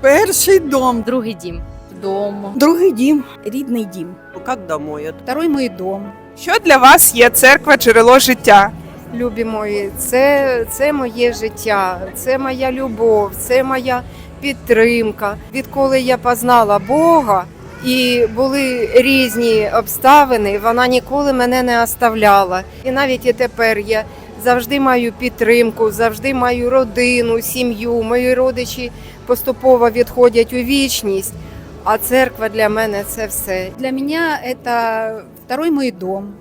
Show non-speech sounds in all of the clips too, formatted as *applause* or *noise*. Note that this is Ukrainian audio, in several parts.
Перший дом. Другий дім. Дом. Другий дім, рідний дім. Как домой? Это Второй мій дом. Що для вас є церква джерело життя? Любі мої, це, це моє життя, це моя любов, це моя підтримка. Відколи я познала Бога і були різні обставини, вона ніколи мене не оставляла. І навіть і тепер я завжди маю підтримку, завжди маю родину, сім'ю. Мої родичі поступово відходять у вічність. А церква для мене це все. Для меня это второй мой дом,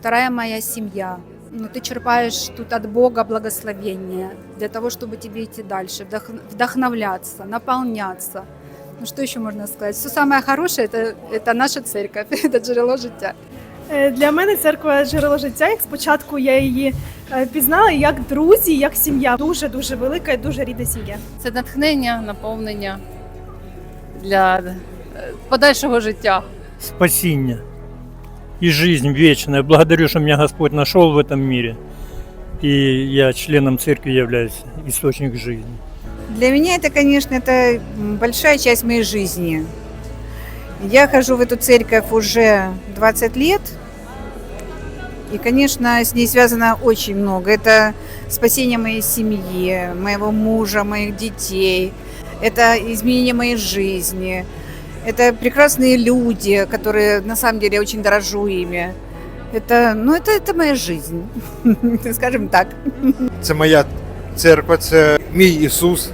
вторая моя семья. Ну, ты черпаешь тут от Бога благословение для того, чтобы тебе идти дальше, вдох- вдохновляться, наполняться. Ну, что еще можно сказать? Все самое хорошее это, это наша церковь, это *laughs* джерело життя. Е, Для мене церква джерело життя. Як спочатку я її е, пізнала як друзі, як сім'я. Дуже дуже велика і дуже рідна сім'я. Це натхнення, наповнення для е, подальшого життя. спасение и жизнь вечная. Благодарю, что меня Господь нашел в этом мире. И я членом церкви являюсь, источник жизни. Для меня это, конечно, это м, большая часть моей жизни. Я хожу в эту церковь уже 20 лет. И, конечно, с ней связано очень много. Это спасение моей семьи, моего мужа, моих детей. Это изменение моей жизни. Это прекрасные люди, которые, на самом деле, я очень дорожу ими. Это, ну, это, это моя жизнь, *laughs* скажем так. Це моя церква, це мій Ісус.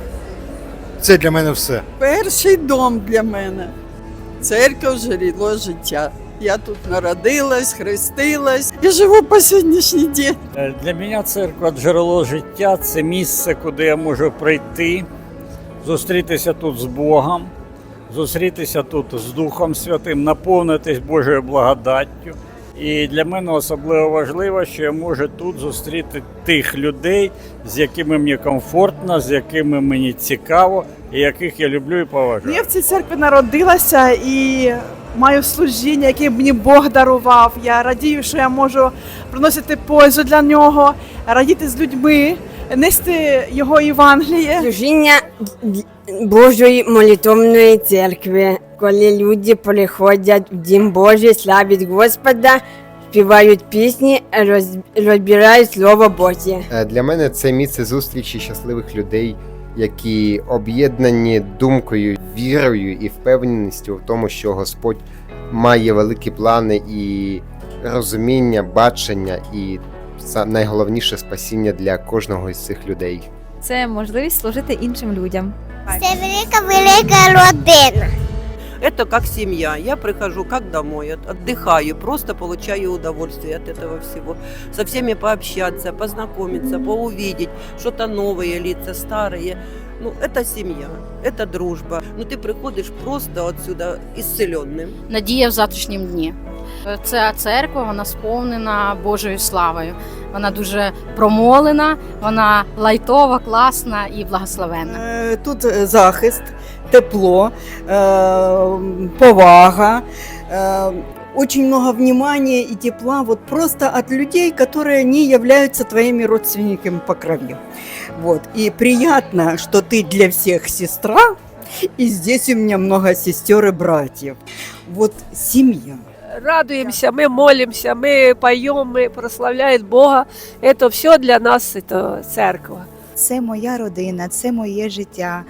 Це для мене все. перший дом для мене. Церква джерело життя. Я тут народилась, хрестилась і живу по сьогоднішній день. Е, Для мене церква джерело життя це місце, куди я можу прийти, зустрітися тут з Богом, зустрітися тут з Духом Святим, наповнитись Божою благодаттю. І для мене особливо важливо, що я можу тут зустріти тих людей, з якими мені комфортно, з якими мені цікаво, і яких я люблю і поважаю. Я в цій церкві народилася і маю служіння, яке мені Бог дарував. Я радію, що я можу приносити пользу для нього, радіти з людьми, нести його Євангеліє. Служіння Божої молитовної церкви, коли люди приходять в Дім Божий, славять Господа, співають пісні, роз- розбирають Слово Боже. Е, Для мене це місце зустрічі щасливих людей, які об'єднані думкою, вірою і впевненістю в тому, що Господь має великі плани і розуміння, бачення, і са- найголовніше спасіння для кожного із цих людей. Це можливість служити іншим людям. Це велика велика родина. Это как семья. Я прихожу как домой, от- отдыхаю, просто получаю удовольствие от этого всего. Со всеми пообщаться, познакомиться, поувидеть что-то новые лица, старые. Ну, это семья, это дружба. Ну, ты приходишь просто отсюда исцеленным. Надія в завтрашнім дні. Ця церква вона сповнена Божою славою. Вона дуже промолена, вона лайтова, класна і благословенна. Е, Тут е, захист, тепло, е, повага, е, очень много внимания и тепла вот просто от людей, которые не являются твоими родственниками по крови. Вот. И приятно, что ты для всех сестра, и здесь у меня много сестер и братьев. Вот семья. Радуємося, ми молимося, ми поємо, ми прославляємо Бога. Це все для нас це церква. Це моя родина, це моє життя,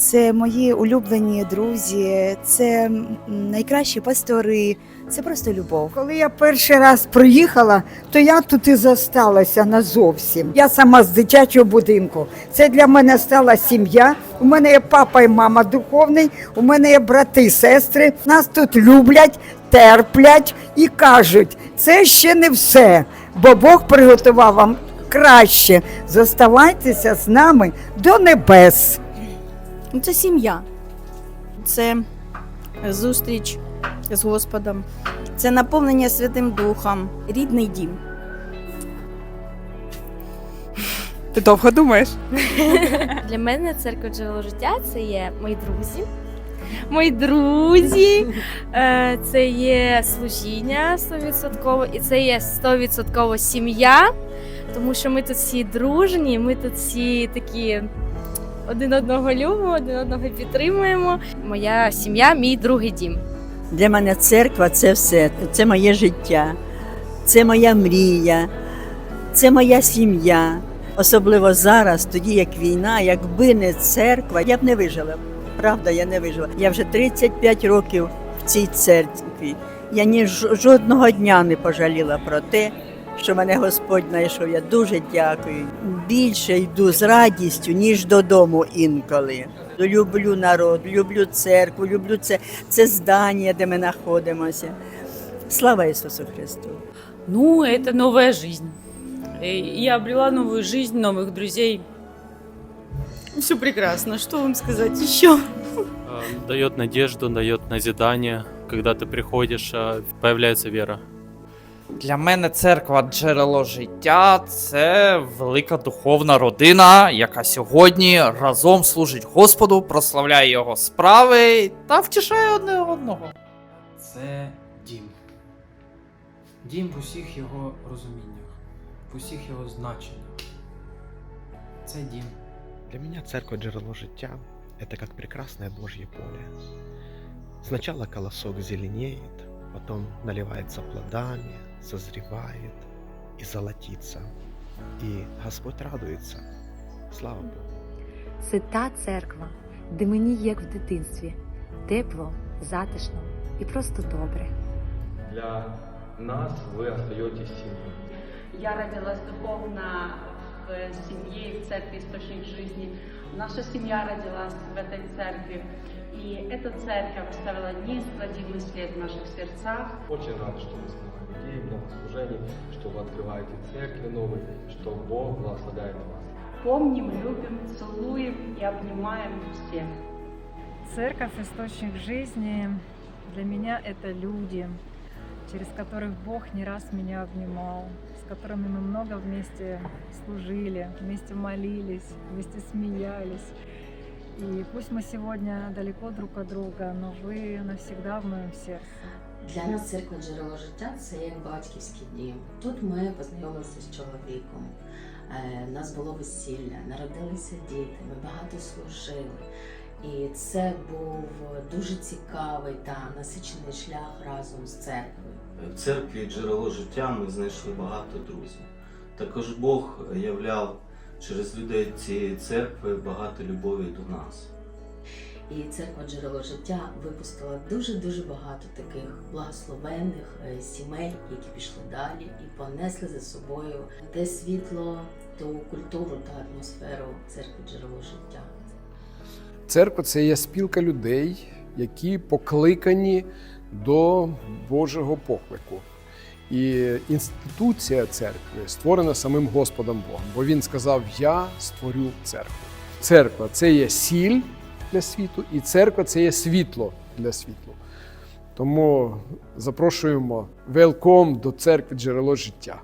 Це мої улюблені друзі, це найкращі пастори, це просто любов. Коли я перший раз приїхала, то я тут і зосталася назовсім. Я сама з дитячого будинку. Це для мене стала сім'я. У мене є папа і мама духовний, у мене є брати і сестри. Нас тут люблять, терплять і кажуть, це ще не все, бо Бог приготував вам краще. Зоставайтеся з нами до небес. Ну, Це сім'я, це зустріч з Господом, це наповнення Святим Духом, рідний дім. Ти довго думаєш? *laughs* Для мене церква джерело життя це є мої друзі. Мої друзі, е, це є служіння 100% і це є 100% сім'я, тому що ми тут всі дружні, ми тут всі такі один одного любимо, один одного підтримуємо. Моя сім'я мій другий дім. Для мене церква це все. Це моє життя, це моя мрія, це моя сім'я. Особливо зараз, тоді як війна, якби не церква, я б не вижила. Правда, я не вижила. Я вже 35 років в цій церкві. Я ні жодного дня не пожаліла про те, що мене Господь знайшов. Я дуже дякую Більше йду з радістю, ніж додому інколи. Люблю народ, люблю церкву, люблю це, це здання, де ми знаходимося. Слава Ісусу Христу! Ну, это новая жизнь. И Я обрела новую жизнь, новых друзей. Все прекрасно. Что вам сказать еще? Дает надежду, дает назидание. Когда ты приходишь, а, появляется вера. Для мене церква джерело життя це велика духовна родина, яка сьогодні разом служить Господу, прославляє його справи та втішає одне одного. Це дім. Дім в усіх його розуміннях, в усіх його значеннях. Це дім. Для меня церковь джерело життя – это как прекрасное Божье поле. Сначала колосок зеленеет, потом наливается плодами, созревает и золотится. И Господь радуется. Слава Богу. Це та церква, де мені, як в дитинстві, тепло, затишно і просто добре. Для нас вы остаетесь семьей. Я родилась духовно в семье и в церкви Источник жизни. Наша семья родилась в этой церкви. И эта церковь оставила неизгладимый след в наших сердцах. Очень рад, что вы много Людей, много служений, что вы открываете церкви новые, что Бог благословляет вас. Помним, любим, целуем и обнимаем всех. Церковь – источник жизни. Для меня это люди, через которых Бог не раз меня обнимал, с которыми мы много вместе служили, вместе молились, вместе смеялись. И пусть мы сегодня далеко друг от друга, но вы навсегда в моем сердце. Для нас церква джерело життя це як батьківський дім. Тут ми познайомилися з чоловіком. е, нас було весілля, народилися діти, ми багато служили. І це був дуже цікавий та насичений шлях разом з церквою. В церкві джерело життя ми знайшли багато друзів. Також Бог являв через людей цієї церкви багато любові до нас. І церква джерело життя випустила дуже дуже багато таких благословенних е, сімей, які пішли далі і понесли за собою те світло, ту культуру та атмосферу церкви джерело життя. Церква це є спілка людей, які покликані до Божого поклику. І інституція церкви створена самим Господом Богом, бо він сказав: Я створю церкву. Церква це є сіль для світу, і церква це є світло для світу. Тому запрошуємо велком до церкви джерело життя.